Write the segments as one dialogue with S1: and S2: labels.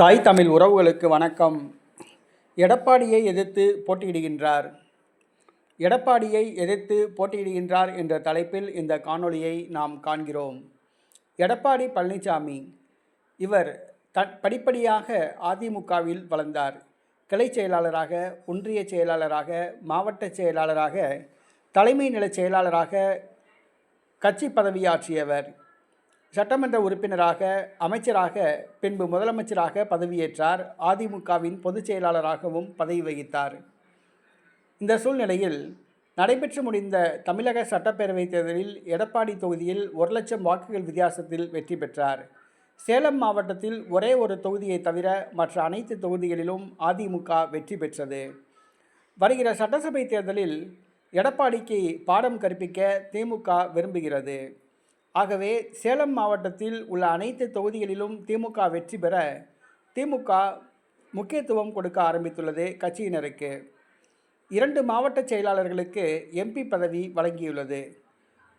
S1: தாய் தமிழ் உறவுகளுக்கு வணக்கம். எடப்பாடியை எதிர்த்து போட்டியிடுகின்றார். எடப்பாடியை எதிர்த்து போட்டியிடுகின்றார் என்ற தலைப்பில் இந்த காணொளியை நாம் காண்கிறோம். எடப்பாடி பழனிசாமி இவர் த படிப்படியாக அதிமுகவில் வளர்ந்தார். கிளை செயலாளராக ஒன்றிய செயலாளராக மாவட்ட செயலாளராக தலைமை நில செயலாளராக கட்சி பதவியாற்றியவர் சட்டமன்ற உறுப்பினராக அமைச்சராக பின்பு முதலமைச்சராக பதவியேற்றார். அதிமுகவின் பொதுச் செயலாளராகவும் பதவி வகித்தார். இந்த சூழ்நிலையில் நடைபெற்று முடிந்த தமிழக சட்டப்பேரவைத் தேர்தலில் எடப்பாடி தொகுதியில் ஒரு லட்சம் வாக்குகள் வித்தியாசத்தில் வெற்றி பெற்றார். சேலம் மாவட்டத்தில் ஒரே ஒரு தொகுதியை தவிர மற்ற அனைத்து தொகுதிகளிலும் அதிமுக வெற்றி பெற்றது. வருகிற சட்டசபை தேர்தலில் எடப்பாடிக்கு பாடம் கற்பிக்க திமுக விரும்புகிறது. ஆகவே சேலம் மாவட்டத்தில் உள்ள அனைத்து தொகுதிகளிலும் திமுக வெற்றி பெற திமுக முக்கியத்துவம் கொடுக்க ஆரம்பித்துள்ளது கட்சியினருக்கு. இரண்டு மாவட்ட செயலாளர்களுக்கு எம்பி பதவி வழங்கியுள்ளது.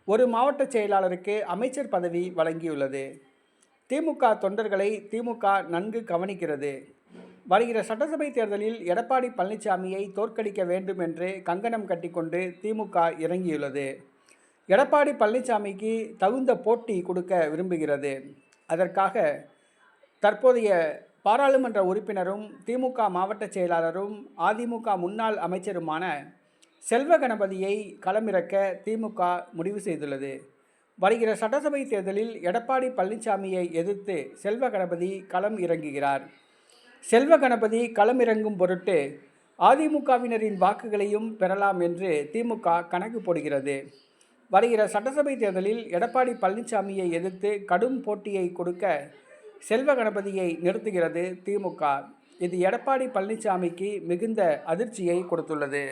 S1: ஒரு மாவட்ட செயலாளருக்கு அமைச்சர் பதவி வழங்கியுள்ளது. திமுக தொண்டர்களை திமுக நன்கு கவனிக்கிறது. வருகிற சட்டசபை தேர்தலில் எடப்பாடி பழனிசாமியை தோற்கடிக்க வேண்டும் என்று கங்கணம் கட்டிக்கொண்டு திமுக இறங்கியுள்ளது. எடப்பாடி பழனிசாமிக்கு தகுந்த போட்டி கொடுக்க விரும்புகிறது. அதற்காக தற்போதைய பாராளுமன்ற உறுப்பினரும் திமுக மாவட்ட செயலாளரும் அதிமுக முன்னாள் அமைச்சருமான செல்வ கணபதியை களமிறக்க திமுக முடிவு செய்துள்ளது. வருகிற சட்டசபை தேர்தலில் எடப்பாடி பழனிசாமியை எதிர்த்து செல்வ கணபதி களம் இறங்குகிறார். செல்வ கணபதி களம் இறங்கும் பொருட்டு அதிமுகவினரின் வாக்குகளையும் பெறலாம் என்று திமுக கணக்கு போடுகிறது. வருகிற சட்டசபை தேர்தலில் எடப்பாடி பழனிசாமியை எதிர்த்து கடும் போட்டியை கொடுக்க செல்வ கணபதியை நிறுத்துகிறது திமுக இது எடப்பாடி பழனிசாமிக்கு மிகுந்த அதிர்ச்சியை கொடுத்துள்ளது.